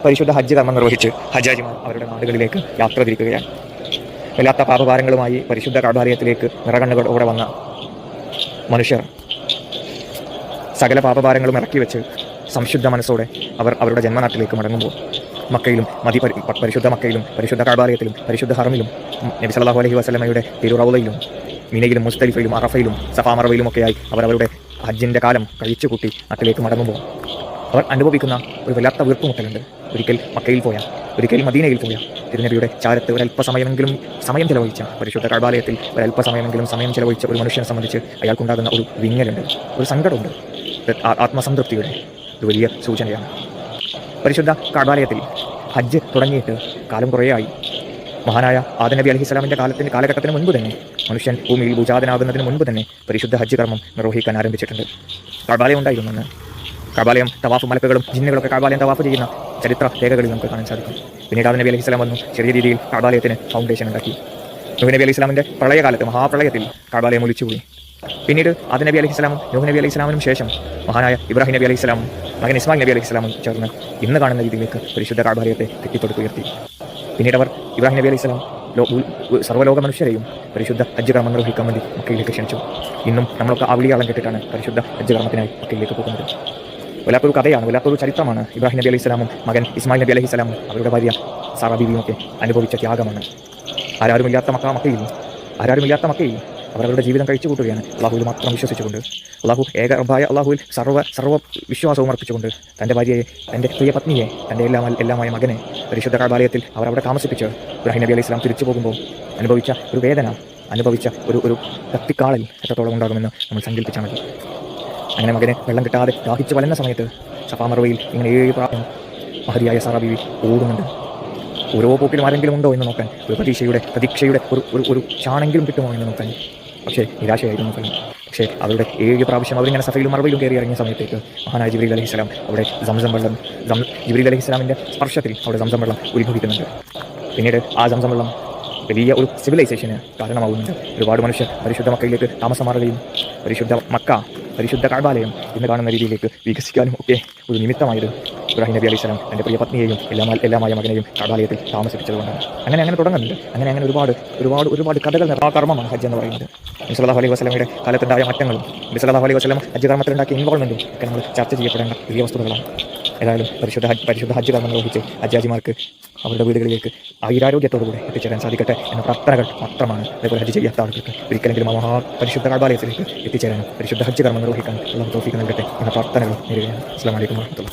പരിശുദ്ധ ഹജ്ജ് കർമ്മം നിർവഹിച്ച് ഹജ്ജാജിമാർ അവരുടെ നാടുകളിലേക്ക് യാത്ര തിരിക്കുകയാണ്. വല്ലാത്ത പാപഭാരങ്ങളുമായി പരിശുദ്ധ കാഠാലയത്തിലേക്ക് നിറകണ്ണുകളോടെ വന്ന മനുഷ്യർ സകല പാപഭാരങ്ങളും ഇറക്കി വെച്ച് സംശുദ്ധ മനസ്സോടെ അവർ അവരുടെ ജന്മനാട്ടിലേക്ക് മടങ്ങുമ്പോൾ മക്കയിലും മതി പരിശുദ്ധ മക്കയിലും പരിശുദ്ധ കാഠാലയത്തിലും പരിശുദ്ധ ഹറമിലും നബി സല്ലാഹു അലഹി വസ്ലമയുടെ തിരുറവലയിലും മിനയിലും മുസ്തലിഫയിലും അറഫയിലും സഫാമറവയിലും ഒക്കെയായി അവർ അവരുടെ ഹജ്ജിന്റെ കാലം കഴിച്ചുകൂട്ടി നാട്ടിലേക്ക് മടങ്ങുമ്പോൾ അവർ അനുഭവിക്കുന്ന ഒരു വല്ലാത്ത വീർപ്പുമുട്ടലുണ്ട്. ഒരിക്കൽ മക്കയിൽ പോയ ഒരിക്കൽ മദീനയിൽ പോയ. തിരുനബിയുടെ ചാരത്ത് ഒരല്പസമയമെങ്കിലും സമയം ചെലവഴിച്ച പരിശുദ്ധ കടാലയത്തിൽ ഒരല്പസമയമെങ്കിലും സമയം ചെലവഴിച്ച ഒരു മനുഷ്യനെ സംബന്ധിച്ച് അയാൾക്കുണ്ടാകുന്ന ഒരു വിങ്ങലുണ്ട്. ഒരു സങ്കടമുണ്ട്. ആത്മസംതൃപ്തിയുടെ ഒരു വലിയ സൂചനയാണ്. പരിശുദ്ധ കടാലയത്തിൽ ഹജ്ജ് തുടങ്ങിയിട്ട് കാലം കുറേയായി. മഹാനായ ആദനബി അലഹി സ്വലാമിന്റെ കാലത്തിന് കാലഘട്ടത്തിന് മുൻപ് തന്നെ മനുഷ്യൻ ഭൂമിയിൽ ഭൂജാതനാകുന്നതിന് മുൻപ് തന്നെ പരിശുദ്ധ ഹജ്ജ് കർമ്മം നിർവഹിക്കാൻ ആരംഭിച്ചിട്ടുണ്ട്. അന്ന് കബാലയം തവാഫ് മലക്കുകളും ജിന്നുകളൊക്കെ കബാലയം തവാഫ് ചെയ്യുന്ന ചരിത്ര രേഖകളിൽ നമുക്ക് കാണാൻ സാധിക്കും. പിന്നീട് നബി അലൈഹി സ്വലാം വന്നു ചെറിയ രീതിയിൽ കബാലയത്തിന് ഫൗണ്ടേഷൻ ഉണ്ടാക്കി. നൂഹ് നബി അലൈഹി സ്വലാമിന്റെ പ്രളയകാലത്ത് മഹാപ്രളയത്തിൽ കബാലയം ഒലിച്ചുപോയി പിന്നീട് ആദ നബി അലൈഹി സ്വലാമും നൂഹ് നബി അലൈഹി സ്വലാമിനും ശേഷം മഹാനായ ഇബ്രാഹിം നബി അലൈഹി സ്വലാമും മകൻ ഇസ്മായിൽ നബി അലൈഹി സ്വലാമും ചേർന്ന് ഇന്ന് കാണുന്ന രീതിയിലേക്ക് പരിശുദ്ധ കബാലയത്തെ കെട്ടിപ്പടുത്തുയർത്തി പിന്നീട് അവർ ഇബ്രാഹിം നബി അലൈഹി സ്വലാം ലോ ഉ- ഉ- സർവലോക മനുഷ്യരെയും പരിശുദ്ധ ഹജ്ജ് കർമ്മം നിർവഹിക്കാൻ വേണ്ടി മക്കയിലേക്ക് ക്ഷണിച്ചു. ഇന്നും നമ്മളൊക്കെ ആ വിളിയാളം കേട്ടിട്ടാണ് പരിശുദ്ധ ഹജ്ജ് കർമ്മത്തിനായി മക്കയിലേക്ക് പോകുന്നത്. വല്ലാത്തൊരു കഥയാണ് വല്ലാത്തൊരു ചരിത്രമാണ് ഇബ്രാഹിം നബി അലൈഹി സ്വലാമും മകൻ ഇസ്മായിൽ നബി അലൈഹി സ്വലാമും അവരുടെ ഭാര്യ സാറാ ബീവിയും ഒക്കെ അനുഭവിച്ച ത്യാഗമാണ്. ആരാരുമില്ലാത്ത മക്ക മക്കയിൽ ആരാരുമില്ലാത്ത മക്കയിൽ അവർ അവരുടെ ജീവിതം കഴിച്ചു കൂട്ടുകയാണ് അള്ളാഹുവിൽ മാത്രം വിശ്വസിച്ചുകൊണ്ട് അള്ളാഹു ഏക റബ്ബായ അള്ളാഹുവിൽ സർവ സർവ വിശ്വാസവും അർപ്പിച്ചുകൊണ്ട് തന്റെ ഭാര്യയെ തന്റെ പ്രിയ പത്നിയെ തന്റെ എല്ലാം എല്ലാമായ മകനെ പരിശുദ്ധ കാബാലയത്തിൽ അവർ അവിടെ താമസിപ്പിച്ച് ഇബ്രാഹിം നബി അലൈഹി ഇസ്ലാം തിരിച്ചു പോകുമ്പോൾ അനുഭവിച്ച ഒരു വേദന അനുഭവിച്ച ഒരു ഒരു കത്തിക്കാളൽ എത്രത്തോളം ഉണ്ടാകുമെന്ന് നമ്മൾ സങ്കല്പിച്ചാൽ മതി. അങ്ങനെ മകനെ വെള്ളം കിട്ടാതെ ദാഹിച്ച് വലന്ന സമയത്ത് സഫാമറുവയിൽ ഇങ്ങനെ ഏഴ് പ്രാവശ്യം മഹതിയായ സാറാ ബീവി ഓടുന്നുണ്ട്. ഓരോ പോക്കിലും ആരെങ്കിലും ഉണ്ടോ എന്ന് നോക്കാൻ ഒരു പ്രതീക്ഷയുടെ പ്രതീക്ഷയുടെ ഒരു ഒരു ഒരു ചാണെങ്കിലും കിട്ടുമോ എന്ന് നോക്കാൻ പക്ഷേ നിരാശയായിരുന്നു ഫലം. പക്ഷേ അവരുടെ ഏഴ് പ്രാവശ്യം അവരിങ്ങനെ സഫയിലും മറവിലും കയറി ഇറങ്ങിയ സമയത്തേക്ക് മഹാനായ ജിബ്രീൽ അലഹി സ്വലാം അവിടെ സംസം വെള്ളം ജിബ്രീൽ അലഹി സ്വലാമിന്റെ സ്പർശത്തിൽ അവിടെ സംസം വെള്ളം ഉത്ഭവിക്കുന്നുണ്ട്. പിന്നീട് ആ സംസം വെള്ളം വലിയ ഒരു സിവിലൈസേഷന് കാരണമാകുന്നുണ്ട് ഒരുപാട് മനുഷ്യർ പരിശുദ്ധ മക്കയിലേക്ക് താമസം മാറുകയും പരിശുദ്ധ മക്ക പരിശുദ്ധ കാഴ്ബാലയം ഇന്ന് കാണുന്ന രീതിയിലേക്ക് വികസിക്കാനും ഒക്കെ ഒരു നിമിത്തമായത് ഇബ്രാഹിം നബി അലൈഹി സ്വലം തന്റെ പ്രിയ പത്നിയെയും എല്ലാം എല്ലാമായ മകനെയും കാഴ്ബാലയത്തിൽ താമസിപ്പിച്ചതുകൊണ്ടാണ് അങ്ങനെ അങ്ങനെ തുടങ്ങുന്നുണ്ട്. അങ്ങനെ അങ്ങനെ ഒരുപാട് ഒരുപാട് ഒരുപാട് കഥകൾ നിറ കർമ്മമാണ് ഹജ്ജ് എന്ന് പറയുന്നത്. നബിസലാഹു അലൈഹി വസ്ലമയുടെ കാലത്തുണ്ടായ മാറ്റങ്ങളും നബിസലാഹു അലൈഹി വസ്ലം ഹജ്ജ് കർമ്മത്തിലുണ്ടാക്കിയ ഇൻവോൾവ്മെന്റും ഒക്കെ നമ്മൾ ചർച്ച ചെയ്യപ്പെടേണ്ട വലിയ വസ്തുതകളാണ്. ഏതായാലും പരിശുദ്ധ പരിശുദ്ധ ഹജ്ജ് കർമ്മം നിർവഹിച്ച് ഹജ്ജാജിമാർക്ക് അവരുടെ വീടുകളിലേക്ക് ആയുരാരോഗ്യത്തോടുകൂടി എത്തിച്ചേരാൻ സാധിക്കട്ടെ എന്ന പ്രാർത്ഥനകൾ മാത്രമാണ് അതേപോലെ ഹജ്ജ് ചെയ്യാത്ത ആളുകൾക്ക് ഒരിക്കലെങ്കിലും ആ മഹാ പരിശുദ്ധ കാൽബാലയത്തിലേക്ക് എത്തിച്ചേരാനും പരിശുദ്ധ ഹജ്ജ് കർമ്മം നിർവഹിക്കാൻ ഉള്ള തോഫിക്ക് നൽകട്ടെ എന്ന പ്രാർത്ഥനകൾ നേരുകയാണ്. അസ്ലാം വലൈക്കും വാഹമത്തുള്ള